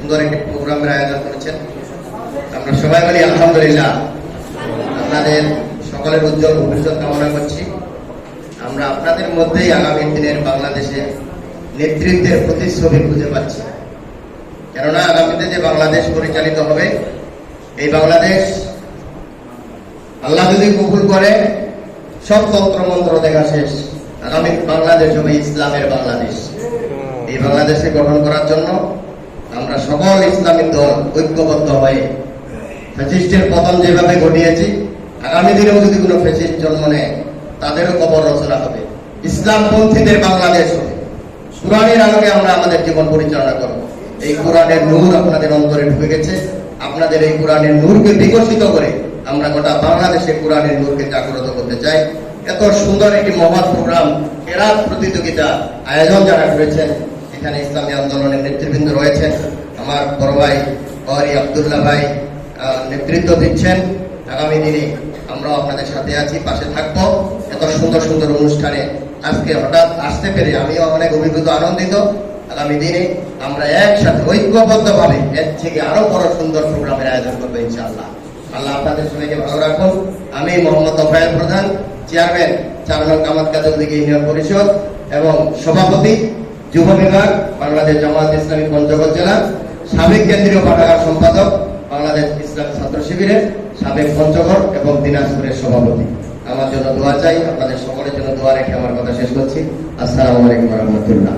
সুন্দর একটি প্রোগ্রামের আয়োজন করেছেন। আমরা সবাই বলি আলহামদুলিল্লাহ আপনাদের সকলের উজ্জ্বল ভবিষ্যৎ কামনা করছি। আমরা আপনাদের মধ্যেই আগামী দিনের বাংলাদেশে নেতৃত্বের প্রতিচ্ছবি খুঁজে পাচ্ছি। কেননা আগামীতে যে বাংলাদেশ পরিচালিত হবে, এই বাংলাদেশ আল্লাহ যদি কবুল করে, সব তন্ত্রমন্ত্র দেখা শেষ। আগামী বাংলাদেশ হবে ইসলামের বাংলাদেশ। এই বাংলাদেশে গঠন করার জন্য আমরা সকল ইসলামিক দল ঐক্যবদ্ধ হয়ে ফ্যাসিস্টের পতন যেভাবে ঘটিয়েছি, আগামী দিনেও যদি কোনো ফ্যাসিস্ট জন্ম নেয়, তাদেরও কবর রচনা হবে। ইসলামপন্থীদের বাংলাদেশ হবে। কোরআনের আলোকে আমরা আমাদের জীবন পরিচালনা করব। এই কোরআনের নূর আপনাদের অন্তরে ঢুকে গেছে। আপনাদের এই কোরআনের নূরকে বিকশিত করে আমরা গোটা বাংলাদেশে কোরআনের নূরকে জাগ্রত করতে চাই। এত সুন্দর একটি মহৎ প্রোগ্রাম কেরাত প্রতিযোগিতা আয়োজন যারা করেছেন এখানে ইসলামী আন্দোলনের নেতৃবৃন্দ রয়েছেন। আমার বড় ভাই গৌরী আবদুল্লাহ ভাই নেতৃত্ব দিচ্ছেন। আগামী দিনে আমরাও আপনাদের সাথে আছি, পাশে থাকব। এত সুন্দর সুন্দর অনুষ্ঠানে আজকে হঠাৎ আসতে পেরে আমিও অনেক অভিভূত, আনন্দিত। আগামী দিনে আমরা একসাথে ঐক্যবদ্ধ ভাবে এর থেকে আরও বড় সুন্দর প্রোগ্রামের আয়োজন করব ইনশাআল্লাহ। আল্লাহ আপনাদের সবাইকে ভালো রাখুন। আমি মোহাম্মদ তফায়েল প্রধান, চেয়ারম্যান চার নং কামাত কাজলদিকে ইউনিয়ন পরিষদ এবং সভাপতি যুব বিভাগ, বাংলাদেশ জামাত ইসলামী পঞ্চগড় জেলা, সাবেক কেন্দ্রীয় পাঠাগার সম্পাদক, বাংলাদেশ ইসলাম ছাত্র শিবিরের সাবেক পঞ্চগড় এবং দিনাজপুরের সভাপতি। আমার জন্য দোয়া চাই, আপনাদের সকলের জন্য দোয়া রেখে আমার কথা শেষ করছি। আসসালামু আলাইকুম রহমতুল্লাহ।